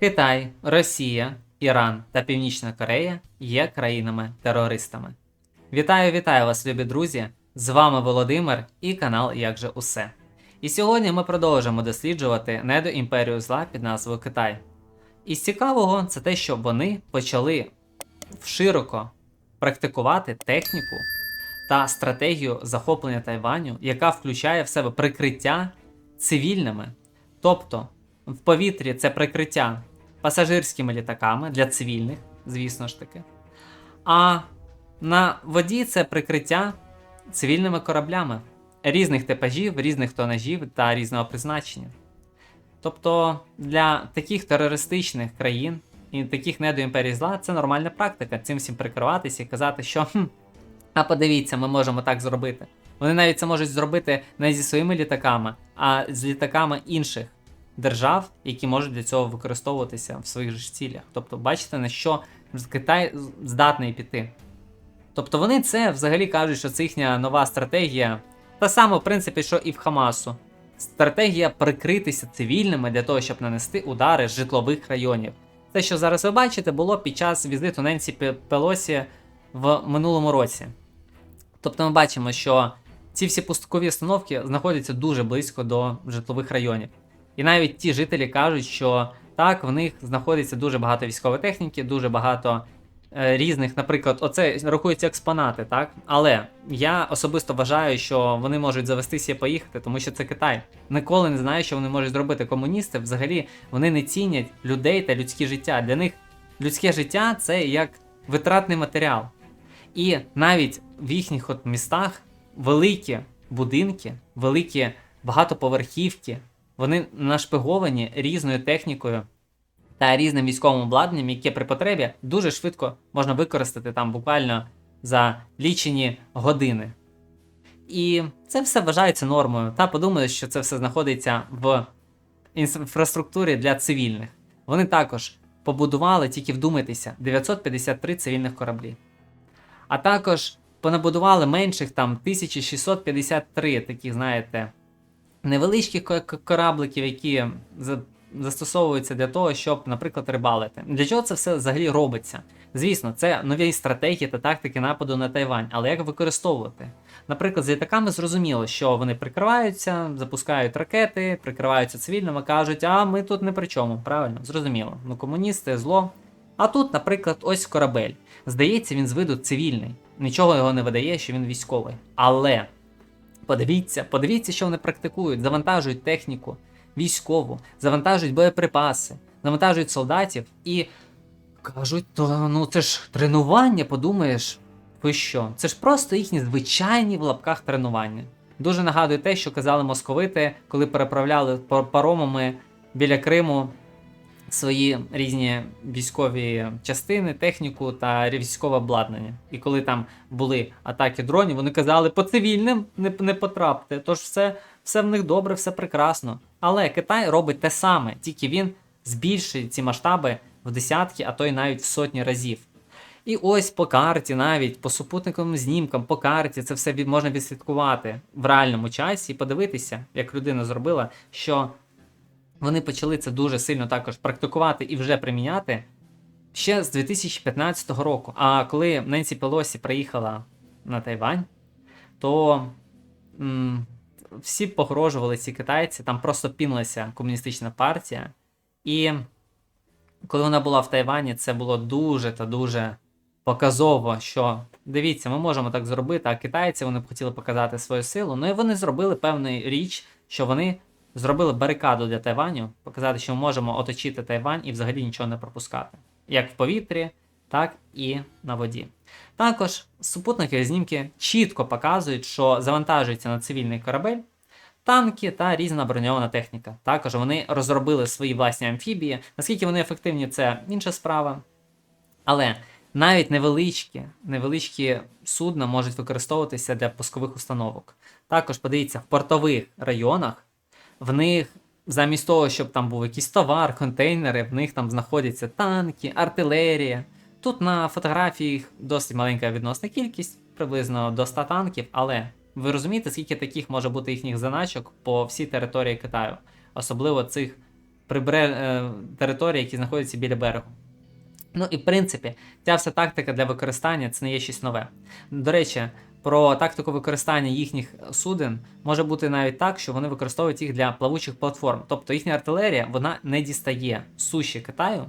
Китай, Росія, Іран та Північна Корея є країнами-терористами. Вітаю, вітаю вас, любі друзі! З вами Володимир і канал Як же Усе. І сьогодні ми продовжимо досліджувати недоімперію зла під назвою Китай. І з цікавого це те, що вони почали широко практикувати техніку та стратегію захоплення Тайваню, яка включає в себе прикриття цивільними. Тобто в повітрі це прикриття пасажирськими літаками для цивільних, звісно ж таки. А на воді це прикриття цивільними кораблями різних типажів, різних тонажів та різного призначення. Тобто для таких терористичних країн і таких недоімперій зла це нормальна практика цим всім прикриватися і казати, що хм, а подивіться, ми можемо так зробити. Вони навіть це можуть зробити не зі своїми літаками, а з літаками інших держав, які можуть для цього використовуватися в своїх ж цілях. Тобто, бачите, на що Китай здатний піти. Тобто вони це взагалі кажуть, що це їхня нова стратегія, та сама, в принципі, що і в Хамасу. Стратегія прикритися цивільними для того, щоб нанести удари з житлових районів. Те, що зараз ви бачите, було під час візиту Ненсі Пелосі в минулому році. Тобто ми бачимо, що ці всі пусткові установки знаходяться дуже близько до житлових районів. І навіть ті жителі кажуть, що так, в них знаходиться дуже багато військової техніки, дуже багато е, різних, наприклад, оце рахуються експонати, так? Але я особисто вважаю, що вони можуть завестися і поїхати, тому що це Китай. Ніколи не знаю, що вони можуть зробити. Комуністи взагалі вони не цінять людей та людське життя. Для них людське життя це як витратний матеріал. І навіть в їхніх от містах великі будинки, великі багатоповерхівки, вони нашпиговані різною технікою та різним військовим обладнанням, яке при потребі дуже швидко можна використати там буквально за лічені години. І це все вважається нормою. Та подумали, що це все знаходиться в інфраструктурі для цивільних. Вони також побудували, тільки вдумайтеся, 953 цивільних кораблі. А також понабудували менших там 1653 таких, знаєте, невеличких корабликів, які застосовуються для того, щоб, наприклад, рибалити. Для чого це все взагалі робиться? Звісно, це нові стратегії та тактики нападу на Тайвань, але як використовувати? Наприклад, з літаками зрозуміло, що вони прикриваються, запускають ракети, прикриваються цивільними, кажуть, а ми тут не при чому. Правильно, зрозуміло. Ну, комуністи, зло. А тут, наприклад, ось корабель. Здається, він з виду цивільний. Нічого його не видає, що він військовий. Але подивіться, подивіться, що вони практикують, завантажують техніку військову, завантажують боєприпаси, завантажують солдатів і кажуть, то ну це ж тренування, подумаєш, ви що? Це ж просто їхні звичайні в лапках тренування. Дуже нагадує те, що казали московити, коли переправляли паромами біля Криму свої різні військові частини, техніку та військове обладнання. І коли там були атаки дронів, вони казали, по цивільним не не потрапте. Тож все, все в них добре, все прекрасно. Але Китай робить те саме, тільки він збільшує ці масштаби в десятки, а то й навіть в сотні разів. І ось по карті, навіть по супутниковим знімкам, по карті це все можна відслідкувати в реальному часі і подивитися, як людина зробила, що вони почали це дуже сильно також практикувати і вже приміняти ще з 2015 року. А коли Ненсі Пелосі приїхала на Тайвань, то м всі погрожували ці китайці, там просто пінилася комуністична партія. І коли вона була в Тайвані, це було дуже та дуже показово, що дивіться, ми можемо так зробити, а китайці вони б хотіли показати свою силу. Ну і вони зробили певну річ, що вони зробили барикаду для Тайваню, показати, що ми можемо оточити Тайвань і взагалі нічого не пропускати. Як в повітрі, так і на воді. Також супутники знімки чітко показують, що завантажується на цивільний корабель танки та різна броньована техніка. Також вони розробили свої власні амфібії. Наскільки вони ефективні, це інша справа. Але навіть невеличкі невеличкі судна можуть використовуватися для пускових установок. Також подивіться, в портових районах в них замість того, щоб там був якийсь товар, контейнери, в них там знаходяться танки, артилерія. Тут на фотографії досить маленька відносна кількість, приблизно до 100 танків, але ви розумієте, скільки таких може бути їхніх заначок по всій території Китаю, особливо цих прибере е, території, які знаходяться біля берегу. Ну і в принципі, ця вся тактика для використання це не є щось нове. До речі, про тактику використання їхніх суден може бути навіть так, що вони використовують їх для плавучих платформ. Тобто їхня артилерія вона не дістає суші Китаю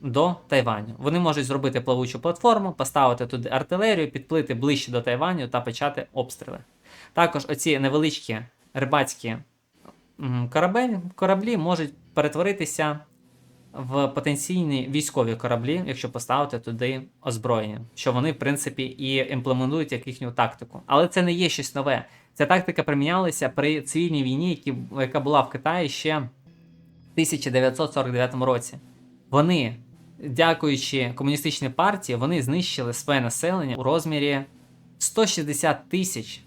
до Тайваню. Вони можуть зробити плавучу платформу, поставити туди артилерію, підплити ближче до Тайваню та почати обстріли. Також оці невеличкі рибацькі м, корабель, кораблі можуть перетворитися в потенційні військові кораблі, якщо поставити туди озброєння, що вони, в принципі, і імплементують як їхню тактику. Але це не є щось нове. Ця тактика примінялася при цивільній війні, які, яка була в Китаї ще в 1949 році. Вони, дякуючи комуністичній партії, вони знищили своє населення у розмірі 160 тисяч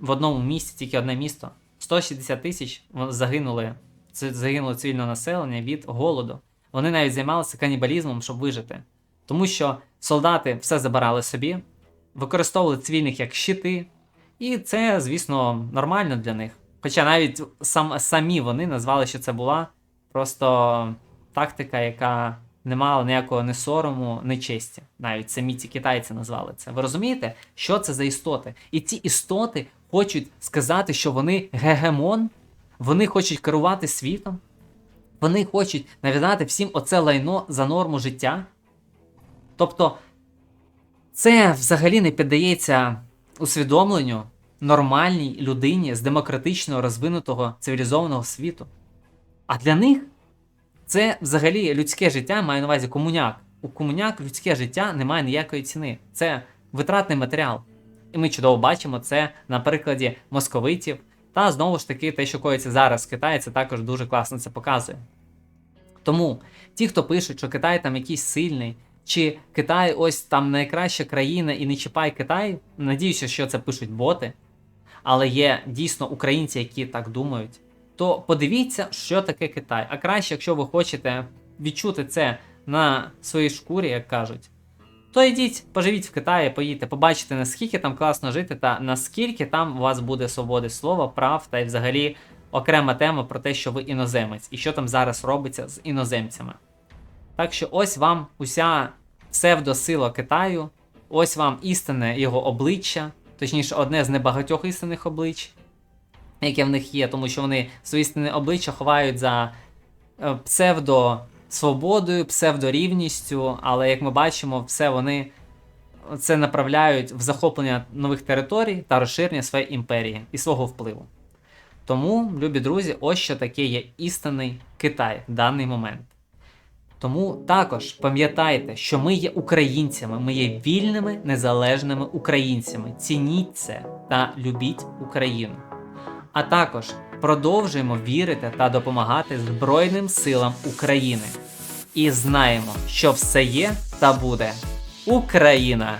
в одному місті, тільки одне місто. 160 тисяч загинули, загинуло цивільне населення від голоду. Вони навіть займалися канібалізмом, щоб вижити. Тому що солдати все забирали собі, використовували цивільних як щити, і це, звісно, нормально для них. Хоча навіть сам, самі вони назвали, що це була просто тактика, яка не мала ніякого ні сорому, ні честі. Навіть самі ці китайці назвали це. Ви розумієте, що це за істоти? І ці істоти хочуть сказати, що вони гегемон, вони хочуть керувати світом, вони хочуть нав'язати всім оце лайно за норму життя. Тобто, це взагалі не піддається усвідомленню нормальній людині з демократичного розвинутого цивілізованого світу. А для них це взагалі людське життя має на увазі комуняк. У комуняк людське життя не має ніякої ціни. Це витратний матеріал. І ми чудово бачимо це на прикладі московитів. Та знову ж таки, те, що коїться зараз в Китаї, це також дуже класно це показує. Тому ті, хто пишуть, що Китай там якийсь сильний, чи Китай ось там найкраща країна і не чіпай Китай, надіюся, що це пишуть боти, але є дійсно українці, які так думають, то подивіться, що таке Китай. А краще, якщо ви хочете відчути це на своїй шкурі, як кажуть, то йдіть, поживіть в Китаї, поїдьте, побачите, наскільки там класно жити, та наскільки там у вас буде свободи слова, прав та й взагалі окрема тема про те, що ви іноземець, і що там зараз робиться з іноземцями. Так що ось вам уся псевдосила Китаю, ось вам істинне його обличчя, точніше, одне з небагатьох істинних облич, яке в них є, тому що вони своє істинне обличчя ховають за е, псевдо свободою, псевдорівністю, але як ми бачимо, все вони це направляють в захоплення нових територій та розширення своєї імперії і свого впливу. Тому, любі друзі, ось що таке є істинний Китай в даний момент. Тому також пам'ятайте, що ми є українцями, ми є вільними незалежними українцями. Цініть це та любіть Україну. А також продовжуємо вірити та допомагати Збройним силам України. І знаємо, що все є та буде Україна!